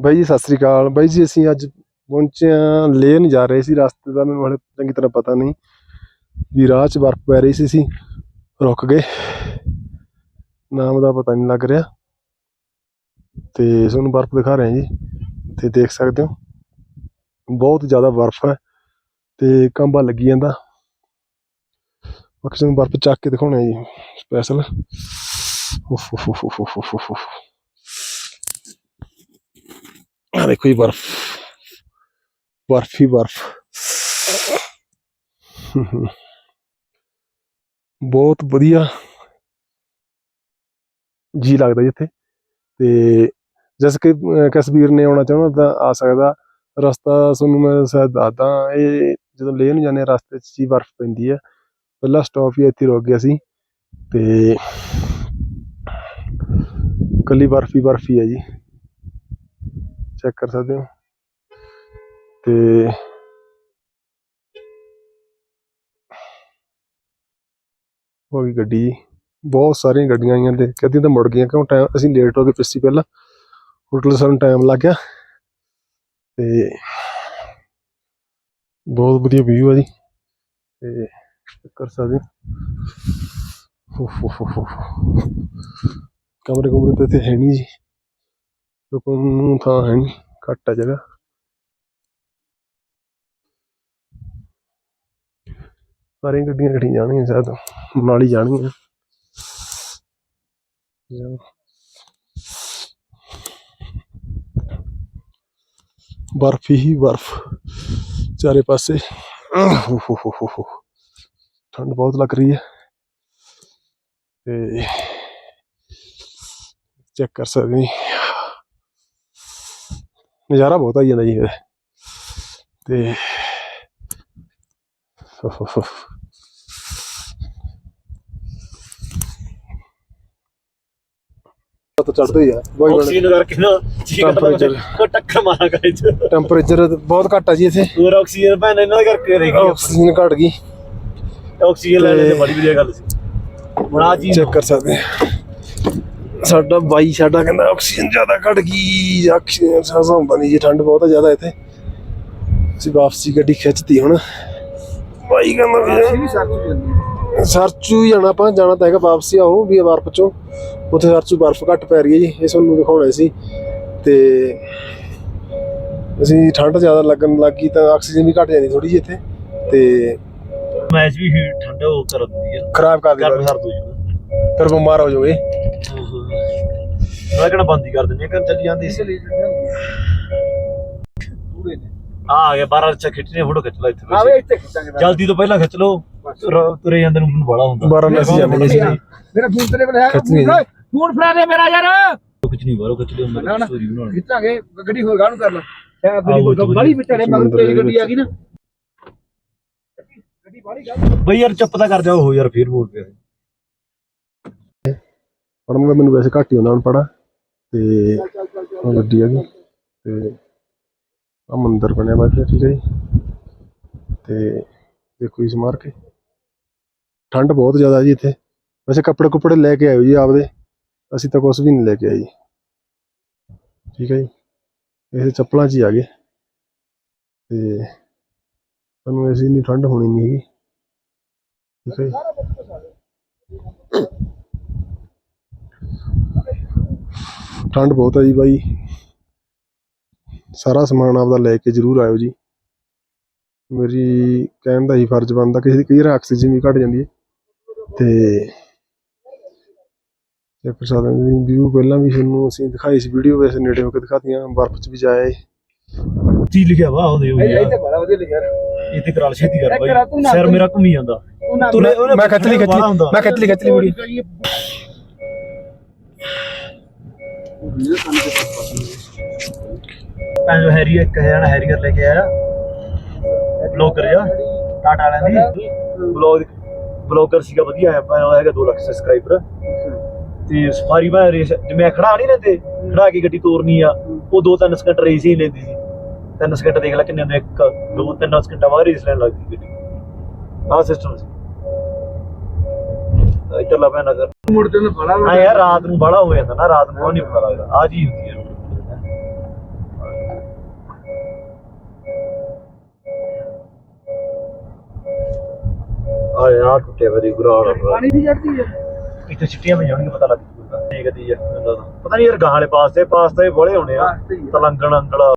ਬਾਈ ਜੀ, ਸਤਿ ਸ੍ਰੀ ਅਕਾਲ। ਬਾਈ ਜੀ, ਅਸੀਂ ਅੱਜ ਪਹੁੰਚੇ ਹਾਂ। ਲੇਹ ਜਾ ਰਹੇ ਸੀ, ਰਸਤੇ ਦਾ ਮੈਨੂੰ ਹਲੇ ਚੰਗੀ ਤਰ੍ਹਾਂ ਪਤਾ ਨਹੀਂ ਵੀ ਰਾਹ 'ਚ ਬਰਫ਼ ਪੈ ਰਹੀ ਸੀ, ਅਸੀਂ ਰੁਕ ਗਏ। ਨਾਮ ਦਾ ਪਤਾ ਨਹੀਂ ਲੱਗ ਰਿਹਾ। ਤੇ ਤੁਹਾਨੂੰ ਬਰਫ਼ ਦਿਖਾ ਰਹੇ ਹਾਂ ਜੀ। ਤੇ ਦੇਖ ਸਕਦੇ ਹੋ, ਬਹੁਤ ਜ਼ਿਆਦਾ ਬਰਫ਼ ਹੈ ਤੇ ਕੰਬਾ ਲੱਗੀ ਜਾਂਦਾ। ਬਾਕੀ ਤੁਹਾਨੂੰ ਬਰਫ਼ ਚੱਕ ਕੇ ਦਿਖਾਉਣਾ ਜੀ ਸਪੈਸ਼ਲ ਉਫ ਉਫ ਉਫ ਉਫ ਉਫ ਉਫ ਉਫ ਆ ਦੇਖੋ ਜੀ ਬਰਫ਼। ਬਰਫ਼ ਹੀ ਬਰਫ਼। ਬਹੁਤ ਵਧੀਆ ਜੀ ਲੱਗਦਾ ਜੀ ਇੱਥੇ। ਤੇ ਜਿਸ ਕਿ, ਅਹ, ਕਸ਼ਮੀਰ ਨੇ ਆਉਣਾ ਚਾਹੁੰਦਾ ਤਾਂ ਆ ਸਕਦਾ। ਰਸਤਾ ਤੁਹਾਨੂੰ ਮੈਂ ਸ਼ਾਇਦ ਦੱਸਦਾ, ਇਹ ਜਦੋਂ ਲੇਹ ਨੂੰ ਜਾਂਦੇ ਰਸਤੇ 'ਚ ਹੀ ਬਰਫ਼ ਪੈਂਦੀ ਹੈ ਪਹਿਲਾ ਸਟਾਪ ਹੀ ਇੱਥੇ ਰੁਕ ਗਿਆ ਸੀ। ਤੇ ਕੱਲੀ ਬਰਫ਼ ਹੀ ਬਰਫ਼ ਹੀ ਹੈ ਜੀ। ਚੈੱਕ ਕਰ ਸਕਦੇ ਹੋ। ਤੇ ਉਹ ਵੀ ਗੱਡੀ ਜੀ। ਬਹੁਤ ਸਾਰੀਆਂ ਗੱਡੀਆਂ ਆਈਆਂ ਤੇ ਕਦੀ ਤਾਂ ਮੁੜ ਗਈਆਂ ਕਿਉਂ? ਟਾਈਮ ਅਸੀਂ ਲੇਟ ਹੋ ਗਏ ਪਿੱਛੇ ਪਹਿਲਾਂ। ਹੋਟਲ ਸਾਨੂੰ ਟਾਈਮ ਲੱਗ ਗਿਆ। ਤੇ ਬਹੁਤ ਵਧੀਆ ਵਿਊ ਆ ਜੀ। ਤੇ check ਕਰ ਸਕਦੇ ਹੋ। ਉਫ ਉਫ ਕਮਰੇ ਕਮਰੇ ਤਾਂ ਇੱਥੇ ਹੈ ਨਹੀਂ ਜੀ। ਰੁਕਣ ਨੂੰ ਥਾਂ ਹੈ ਨਹੀਂ ਘੱਟ ਆ ਜਗ੍ਹਾ ਸਾਰੀਆਂ ਗੱਡੀਆਂ ਇਕੱਠੀ ਜਾਣਗੀਆਂ ਸ਼ਾਇਦ ਨਾਲ ਹੀ ਜਾਣਗੀਆਂ ਜਾਓ। ਬਰਫ਼ ਹੀ ਬਰਫ਼ ਚਾਰੇ ਪਾਸੇ ਹੋ ਹੋ ਹੋ ਹੋ ਹੋ ਠੰਡ ਬਹੁਤ ਲੱਗ ਰਹੀ ਹੈ ਤੇ ਚੈੱਕ ਕਰ ਸਕਦੇ ਜੀ ਨਜ਼ਾਰਾ ਬਹੁਤ ਆਈ ਜਾਂਦਾ ਜੀ ਇਹ ਤੇ ਤਾਂ ਚੜਦਾ ਹੀ ਆ। ਬਹੁਤ ਆਕਸੀਜਨ ਕਰਕੇ ਨਾ ਠੀਕ ਆ Temperature. ਕੋ ਟੱਕਰ ਇਹ ਚ। ਟੈਂਪਰੇਚਰ ਬਹੁਤ ਘੱਟ ਆ ਜੀ ਇੱਥੇ। ਹੋਰ ਆਕਸੀਜਨ ਭੈਣ ਇਹਨਾਂ ਦਾ ਕਰਕੇ ਰਹੇਗੀ ਆਕਸੀਜਨ ਘਟ ਗਈ। ਆਕਸੀਜਨ ਲੈਣੇ ਤੇ- ਬੜੀ ਵਧੀਆ ਗੱਲ ਸੀ। ਆ ਚੀਜ਼ ਚੈੱਕ ਕਰ ਸਕਦੇ ਆ। ਸਾਡਾ ਬਾਈ ਸਾਡਾ ਕਹਿੰਦਾ ਆਕਸੀਜਨ ਜ਼ਿਆਦਾ ਘਟ ਗਈ ਆਕਸੀਜਨ ਸਾਸਾ ਹੁੰਦਾ ਨਹੀਂ ਜੀ ਠੰਡ ਬਹੁਤ ਜ਼ਿਆਦਾ ਇੱਥੇ। ਅਸੀਂ ਵਾਪਸੀ ਗੱਡੀ ਖਿੱਚਤੀ ਹੁਣ। ਬਾਈ ਕਹਿੰਦਾ ਵੀ ਸਰਚੂ ਜਾਣਾ ਆਪਾਂ ਜਾਣਾ ਤਾਂ ਹੈਗਾ ਵਾਪਸੀ ਆਓ ਵੀ ਬਰਫ਼ ਚੋਂ। ਉੱਥੇ ਸਰਚੂ ਬਰਫ਼ ਘੱਟ ਪੈ ਰਹੀ ਹੈ ਜੀ ਇਹ ਤੁਹਾਨੂੰ ਦਿਖਾਉਣਾ ਸੀ। ਤੇ ਅਸੀਂ ਠੰਡ ਜ਼ਿਆਦਾ ਲੱਗਣ ਲੱਗੀ ਤਾਂ ਆਕਸੀਜਨ ਵੀ ਘਟ ਜਾਂਦੀ ਥੋੜੀ ਜਿਹੀ ਇੱਥੇ। ਤੇ ਮੈਚ ਵੀ ਠੰਡਾ ਹੋ ਕਰ ਦਿੰਦੀ ਹੈ ਖਰਾਬ ਕਰ ਦਿੰਦਾ ਹੋ ਫਿਰ ਬਿਮਾਰ ਹੋ ਜਾਓਗੇ ਮੈਂ ਕਿਹੜਾ ਬੰਦ ਹੀ ਕਰ ਦਿੰਦੇ ਘਰ ਚੱਲੀ ਜਾਂਦੀ ਸੀ। ਆ ਆ ਗਿਆ 12 ਅੱਛਾ ਖਿੱਚਣੇ ਫੋਟੋ ਖਿੱਚ ਲੈ ਇੱਥੇ। ਆਵੇ ਇੱਥੇ ਖਿੱਚਾਂਗੇ ਮੈਂ। ਜਲਦੀ ਤੋਂ ਪਹਿਲਾਂ ਖਿੱਚ ਲਓ ਤੁਰ- ਤੁਰੇ ਜਾਂਦੇ ਨੂੰ ਬੜਾ ਹੁੰਦਾ। ਬਾਰਾਂ ਵਜੇ ਅਸੀਂ ਜਾਂਦੇ ਮੇਰਾ ਫੋਨ ਤੇਰੇ ਕੋਲ ਹੈਗਾ ਖਿੱਚਣੀ ਫੋਨ ਫੋਨ ਫੜਾ ਦੇ ਮੇਰਾ ਯਾਰ। ਖਿੱਚਣੀ ਬਾਹਰੋਂ ਖਿੱਚ ਲਿਓ ਨਾ, ਮੈਂ ਨਾ। ਸਟੋਰੀ ਬਣਾਉਣੀ। ਖਿੱਚਾਂਗੇ ਗੱਡੀ ਹੋਰ ਗਾਣੂ ਕਰ ਲਾ। ਸ਼ਾਇਦ ਆਹੋ। ਬੜੀ ਵਿਚਾਰੇ ਮਗਰ ਤੇਰੀ ਗੱਡੀ ਆ ਗਈ ਨਾ। ਗੱਡੀ ਬਾੜੀ ਗਾ ਬਈ ਯਾਰ ਚੁੱਪ ਤਾਂ ਕਰ ਜਾਓ ਹੋ ਯਾਰ ਫੇਰ ਬੋਲ ਪਿਆ। ਪੜਨ ਦਾ ਮੈਨੂੰ ਵੈਸੇ ਘੱਟ ਹੀ ਆਉਂਦਾ ਹੁਣ ਪੜਾ ਤੇ ਆਹ ਗੱਡੀ ਹੈਗੀ ਤੇ ਆ ਮੰਦਿਰ ਬਣਿਆ ਵਾ ਇੱਥੇ ਠੀਕ ਹੈ ਜੀ। ਤੇ ਦੇਖੋ ਇਸ ਮਾਰ ਕੇ। ਠੰਡ ਬਹੁਤ ਜ਼ਿਆਦਾ ਜੀ ਇੱਥੇ। ਵੈਸੇ ਕੱਪੜੇ ਕੁਪੜੇ ਲੈ ਕੇ ਆਇਓ ਜੀ ਆਪਦੇ। ਅਸੀਂ ਤਾਂ ਕੁਝ ਵੀ ਨਹੀਂ ਲੈ ਕੇ ਆਏ ਜੀ। ਠੀਕ ਹੈ ਜੀ। ਇਹ ਚੱਪਲਾਂ 'ਚ ਹੀ ਆ ਗਏ। ਤੇ ਸਾਨੂੰ ਐਸੀ ਨਹੀਂ ਠੰਡ ਹੋਣੀ ਨਹੀਂ ਹੈਗੀ। ਠੀਕ ਹੈ ਜੀ। ਠੰਡ ਬਹੁਤ ਹੈ ਜੀ ਬਾਈ। ਸਾਰਾ ਸਮਾਨ ਆਪਦਾ ਲੈ ਕੇ ਜ਼ਰੂਰ ਆਇਓ ਜੀ। ਮੇਰੀ ਕਹਿਣ ਦਾ ਹੀ ਫਰਜ਼ ਬਣਦਾ ਕਿਸੇ ਦੀ ਕਈ ਵਾਰ ਆਕਸੀਜਨ ਵੀ ਘਟ ਜਾਂਦੀ ਹੈ। ਤੇ ਕਰ ਸਕਦੇ ਹੋ ਵਿਊ ਪਹਿਲਾਂ ਵੀ ਤੁਹਾਨੂੰ ਅਸੀਂ ਦਿਖਾਈ ਸੀ ਵੀਡੀਓ ਵੈਸੇ ਨੇੜੇ ਹੋ ਕੇ ਦਿਖਾਤੀਆਂ ਬਰਫ਼ 'ਚ ਵੀ ਜਾਏ। ਕੀ ਲਿਖਿਆ ਵਾ ਉਹਦੇ ਉਹ ਇੱਥੇ ਬੜਾ ਵਧੀਆ ਲਿਖਿਆ। ਇਹ ਤੇ ਕਰਾਲ ਛੇਤੀ ਕਰ ਤੂੰ ਬਾਈ ਸਿਰ ਮੇਰਾ ਘੁੰਮੀ ਜਾਂਦਾ। ਤੂੰ ਮੈਂ ਖਿੱਚ ਲਈ ਮੈਂ ਖਿੱਚ ਲਈ ਵੀਡੀਓ। ਤਾਂ ਜੋ ਹੈਰੀ ਇੱਕ ਹੈ ਨਾ ਹੈਰੀਅਰ ਲੈ ਕੇ ਆਇਆ। ਬਲੌਗਰ ਆ ਟਾਟਾ ਵਾਲਿਆਂ ਦੀ ਬਲੌਗ ਬਲੌਗਰ ਸੀਗਾ, ਵਧੀਆ ਹੈ ਮੈਂ ਹੈਗਾ 2 ਲੱਖ ਸਬਸਕ੍ਰਾਈਬਰ ਤੇ ਸਫਾਰੀ ਮੈਂ ਰੇਸ ਜਿਵੇਂ ਖੜਾ ਨਹੀਂ ਲੈਂਦੇ, ਖੜਾ ਕੇ ਗੱਡੀ ਤੋਰਨੀ ਆ, ਉਹ 2-3 ਸਕਿੰਟ ਰੇਸ ਹੀ ਲੈਂਦੀ ਸੀ। 3 ਸਕਿੰਟ ਦੇਖ ਲੈ ਕਿੰਨੇ ਹੁੰਦੇ 1 2 3 ਸਕਿੰਟਾਂ ਬਾਅਦ ਰੇਸ ਲੈਣ ਲੱਗਦੀ ਗੱਡੀ। ਆਹ ਸਿਸਟਮ ਸੀ। ਇੱਧਰ ਲੱਭਿਆ ਨਗਰ। ਮੁੜ ਤੇ ਨਾ ਬੜਾ ਹਾਂ ਯਾਰ ਰਾਤ ਨੂੰ ਬੜਾ ਹੋ ਜਾਂਦਾ ਨਾ ਰਾਤ ਨੂੰ ਕੋਈ ਨਹੀਂ ਪਤਾ ਲੱਗਦਾ। ਆ ਜੀ ਹੁੰਦੀ ਹੈ ਆ ਯਾਰ ਟੁੱਟੇ ਵਰੀ ਗੁਰਾ ਪਾਣੀ ਦੀ ਚੜਦੀ ਹੈ ਇੱਥੇ ਛੁੱਟੀਆਂ ਪਈਆਂ ਹੋਣਗੀਆਂ ਪਤਾ ਲੱਗ ਜੂਗਾ। ਦੇਖਦੀ ਆ ਮੈਨੂੰ ਲੱਗਦਾ। ਪਤਾ ਨਹੀਂ ਯਾਰ ਗਾਂ ਵਾਲੇ ਪਾਸੇ ਪਾਸ ਤਾਂ ਇਹ ਬੜੇ ਹੋਣੇ ਆ। ਤਲੰਗਣ ਅੰਗਲਾ।